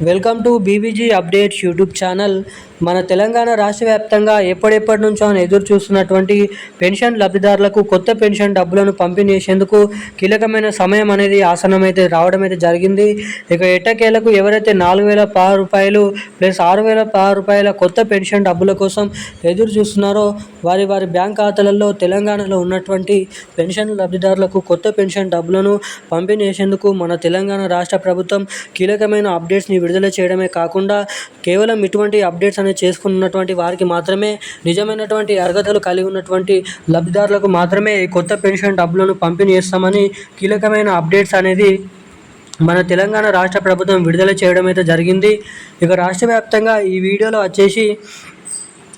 welcome to BBG updates YouTube channel. మన తెలంగాణ రాష్ట్ర వ్యాప్తంగా ఎప్పటిప్పటి నుంచో ఎదురు చూస్తున్నటువంటి పెన్షన్ లబ్ధిదారులకు కొత్త పెన్షన్ డబ్బులను పంపిణీ చేసేందుకు కీలకమైన సమయం అనేది ఆసనం అయితే రావడం అయితే జరిగింది. ఇక ఎట్టకేలకు ఎవరైతే నాలుగు వేల పది రూపాయలు ప్లస్ ఆరు వేల పది రూపాయల కొత్త పెన్షన్ డబ్బుల కోసం ఎదురు చూస్తున్నారో వారి వారి బ్యాంక్ ఖాతాలలో తెలంగాణలో ఉన్నటువంటి పెన్షన్ లబ్ధిదారులకు కొత్త పెన్షన్ డబ్బులను పంపిణీ చేసేందుకు మన తెలంగాణ రాష్ట్ర ప్రభుత్వం కీలకమైన అప్డేట్స్ని విడుదల చేయడమే కాకుండా కేవలం ఇటువంటి అప్డేట్స్ అనేది చేసుకున్నటువంటి వారికి మాత్రమే నిజమైనటువంటి అర్హతలు కలిగి ఉన్నటువంటి లబ్ధిదారులకు మాత్రమే ఈ కొత్త పెన్షన్ డబ్బులను పంపిణీ చేస్తామని కీలకమైన అప్డేట్స్ అనేది మన తెలంగాణ రాష్ట్ర ప్రభుత్వం విడుదల చేయడం అయితే జరిగింది. ఇక రాష్ట్ర వ్యాప్తంగా ఈ వీడియోలో వచ్చేసి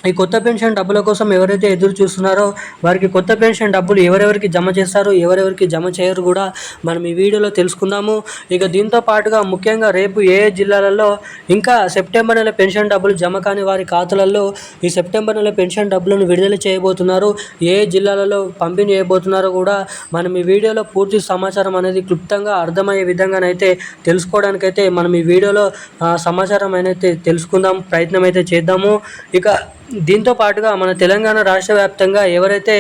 ఈ కొత్త పెన్షన్ డబ్బుల కోసం ఎవరైతే ఎదురు చూస్తున్నారో వారికి కొత్త పెన్షన్ డబ్బులు ఎవరెవరికి జమ చేస్తారు ఎవరెవరికి జమ చేయరు కూడా మనం ఈ వీడియోలో తెలుసుకుందాము. ఇక దీంతో పాటుగా ముఖ్యంగా రేపు ఏ జిల్లాలలో ఇంకా సెప్టెంబర్ నెల పెన్షన్ డబ్బులు జమ కాని వారి ఖాతాలలో ఈ సెప్టెంబర్ నెల పెన్షన్ డబ్బులను విడుదల చేయబోతున్నారు. ఏ ఏ జిల్లాలలో పంపిణీ చేయబోతున్నారో కూడా మనం ఈ వీడియోలో పూర్తి సమాచారం అనేది క్లుప్తంగా అర్థమయ్యే విధంగానైతే తెలుసుకోవడానికైతే మనం ఈ వీడియోలో సమాచారం అయితే తెలుసుకుందాం ప్రయత్నం అయితే చేద్దాము. ఇక దీంతో పాటుగా మన తెలంగాణ రాష్ట్ర వ్యాప్తంగా ఎవరైతే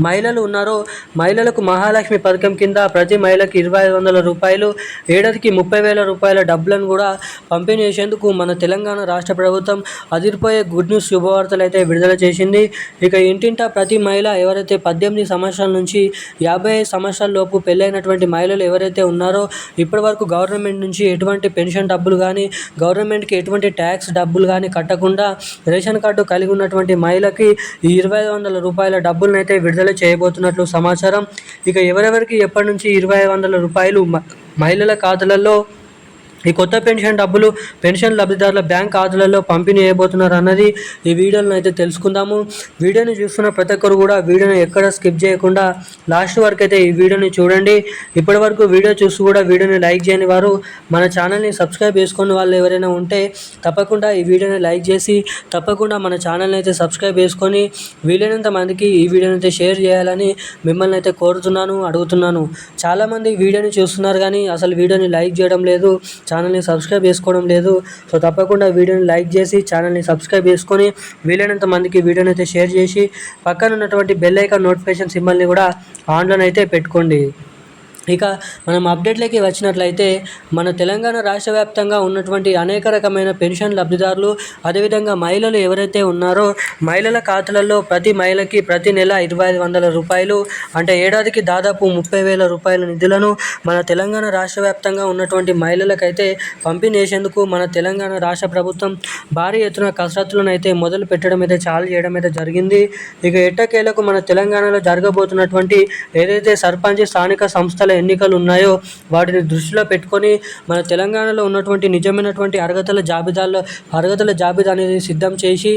మహిళలు ఉన్నారో మహిళలకు మహాలక్ష్మి పథకం కింద ప్రతి మహిళకి ఇరవై ఐదు వందల రూపాయలు ఏడాదికి ముప్పై వేల రూపాయల డబ్బులను కూడా పంపిణీ చేసేందుకు మన తెలంగాణ రాష్ట్ర ప్రభుత్వం అదిరిపోయే గుడ్ న్యూస్ శుభవార్తలు అయితే విడుదల చేసింది. ఇక ఇంటింటా ప్రతి మహిళ ఎవరైతే పద్దెనిమిది సంవత్సరాల నుంచి యాభై ఐదు సంవత్సరాల లోపు పెళ్ళైనటువంటి మహిళలు ఎవరైతే ఉన్నారో ఇప్పటి వరకు గవర్నమెంట్ నుంచి ఎటువంటి పెన్షన్ డబ్బులు కానీ గవర్నమెంట్కి ఎటువంటి ట్యాక్స్ డబ్బులు కానీ కట్టకుండా రేషన్ కార్డు కలిగి ఉన్నటువంటి మహిళకి ఈ ఇరవై ఐదు వందల రూపాయల డబ్బులను అయితే విడుదల చేయబోతున్నట్లు సమాచారం. ఇక ఎవరెవరికి ఎప్పటి నుంచి ఇరవై వందల రూపాయలు మహిళల ఖాతాలలో ఈ కొత్త పెన్షన్ డబ్బులు పెన్షన్ లబ్ధిదారుల బ్యాంక్ ఖాతాలలో పంపిణీ చేయబోతున్నారు అన్నది ఈ వీడియోలో అయితే తెలుసుకుందాము. వీడియోని చూస్తున్న ప్రతి ఒక్కరు కూడా వీడియోని ఎక్కడ స్కిప్ చేయకుండా లాస్ట్ వరకు అయితే ఈ వీడియోని చూడండి. ఇప్పటి వరకు వీడియో చూసి కూడా వీడియోని లైక్ చేయని వారు మన ఛానల్ని సబ్స్క్రైబ్ చేసుకున్న వాళ్ళు ఎవరైనా ఉంటే తప్పకుండా ఈ వీడియోని లైక్ చేసి తప్పకుండా మన ఛానల్ని అయితే సబ్స్క్రైబ్ చేసుకొని వీలైనంత మందికి ఈ వీడియోని అయితే షేర్ చేయాలని మిమ్మల్ని అయితే కోరుతున్నాను అడుగుతున్నాను. చాలామంది వీడియోని చూస్తున్నారు కానీ అసలు వీడియోని లైక్ చేయడం లేదు. ఛానల్ని సబ్స్క్రైబ్ చేసుకోవడం లేదు. సో తప్పకుండా వీడియోని లైక్ చేసి ఛానల్ని సబ్స్క్రైబ్ చేసుకొని వీలైనంత మందికి వీడియోని అయితే షేర్ చేసి పక్కన ఉన్నటువంటి బెల్ ఐకాన్ నోటిఫికేషన్ సింబల్ని కూడా ఆన్లైన్ అయితే పెట్టుకోండి. ఇక మనం అప్డేట్లకి వచ్చినట్లయితే మన తెలంగాణ రాష్ట్ర వ్యాప్తంగా ఉన్నటువంటి అనేక రకమైన పెన్షన్ లబ్ధిదారులు అదేవిధంగా మహిళలు ఎవరైతే ఉన్నారో మహిళల ఖాతాలలో ప్రతి మహిళకి ప్రతి నెల ఇరవై ఐదు వందల రూపాయలు అంటే ఏడాదికి దాదాపు ముప్పై వేల రూపాయల నిధులను మన తెలంగాణ రాష్ట్ర వ్యాప్తంగా ఉన్నటువంటి మహిళలకైతే పంపిణీ చేసేందుకు మన తెలంగాణ రాష్ట్ర ప్రభుత్వం భారీ ఎత్తున కసరత్తులను అయితే మొదలు పెట్టడం అయితే చాలు చేయడం అయితే జరిగింది. ఇక ఎట్టకేలకు మన తెలంగాణలో జరగబోతున్నటువంటి ఏదైతే సర్పంచ్ స్థానిక సంస్థల ఎన్నికలు ఉన్నాయో వాటిని దృష్టిలో పెట్టుకొని మన తెలంగాణలో ఉన్నటువంటి నిజమైనటువంటి అర్హతల జాబితాలో అర్హతల జాబితా అనేది సిద్ధం చేసి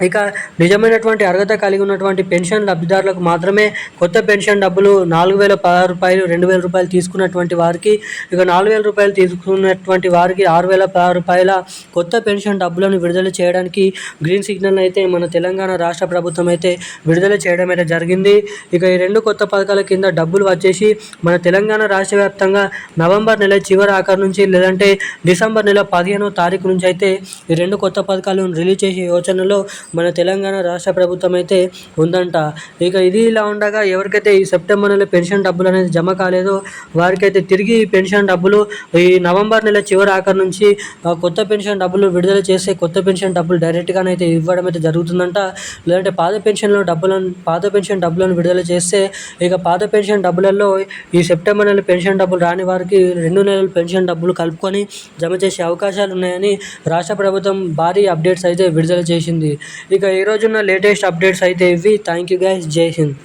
ఇక నిజమైనటువంటి అర్హత కలిగి ఉన్నటువంటి పెన్షన్ లబ్ధిదారులకు మాత్రమే కొత్త పెన్షన్ డబ్బులు నాలుగు వేల పదహారు రూపాయలు రెండు వేల రూపాయలు తీసుకున్నటువంటి వారికి ఇక నాలుగు వేల రూపాయలు తీసుకున్నటువంటి వారికి ఆరు వేల పదహారు రూపాయల కొత్త పెన్షన్ డబ్బులను విడుదల చేయడానికి గ్రీన్ సిగ్నల్ అయితే మన తెలంగాణ రాష్ట్ర ప్రభుత్వం అయితే విడుదల చేయడం అయితే జరిగింది. ఇక ఈ రెండు కొత్త పథకాల కింద డబ్బులు వచ్చేసి మన తెలంగాణ రాష్ట్ర వ్యాప్తంగా నవంబర్ నెల చివరి ఆఖరి నుంచి లేదంటే డిసెంబర్ నెల పదిహేనో తారీఖు నుంచి అయితే ఈ రెండు కొత్త పథకాలను రిలీజ్ చేసే యోచనలో మన తెలంగాణ రాష్ట్ర ప్రభుత్వం అయితే ఉందంట. ఇక ఇది ఇలా ఉండగా ఎవరికైతే ఈ సెప్టెంబర్ నెల పెన్షన్ డబ్బులు అనేది జమ కాలేదో వారికైతే తిరిగి పెన్షన్ డబ్బులు ఈ నవంబర్ నెల చివరి ఆఖరి నుంచి కొత్త పెన్షన్ డబ్బులు విడుదల చేసే కొత్త పెన్షన్ డబ్బులు డైరెక్ట్గానైతే ఇవ్వడం అయితే జరుగుతుందంట. లేదంటే పాత పెన్షన్లో డబ్బులను పాత పెన్షన్ డబ్బులను విడుదల చేస్తే ఇక పాత పెన్షన్ డబ్బులలో ఈ సెప్టెంబర్ నెల పెన్షన్ డబ్బులు రాని వారికి రెండు నెలల పెన్షన్ డబ్బులు కలుపుకొని జమ చేసే అవకాశాలు ఉన్నాయని రాష్ట్ర ప్రభుత్వం భారీ అప్డేట్స్ అయితే విడుదల చేసింది. ఇక ఈ రోజున్న లేటెస్ట్ అప్డేట్స్ అయితే ఇవి థ్యాంక్ యూ గైస్ జై హింద్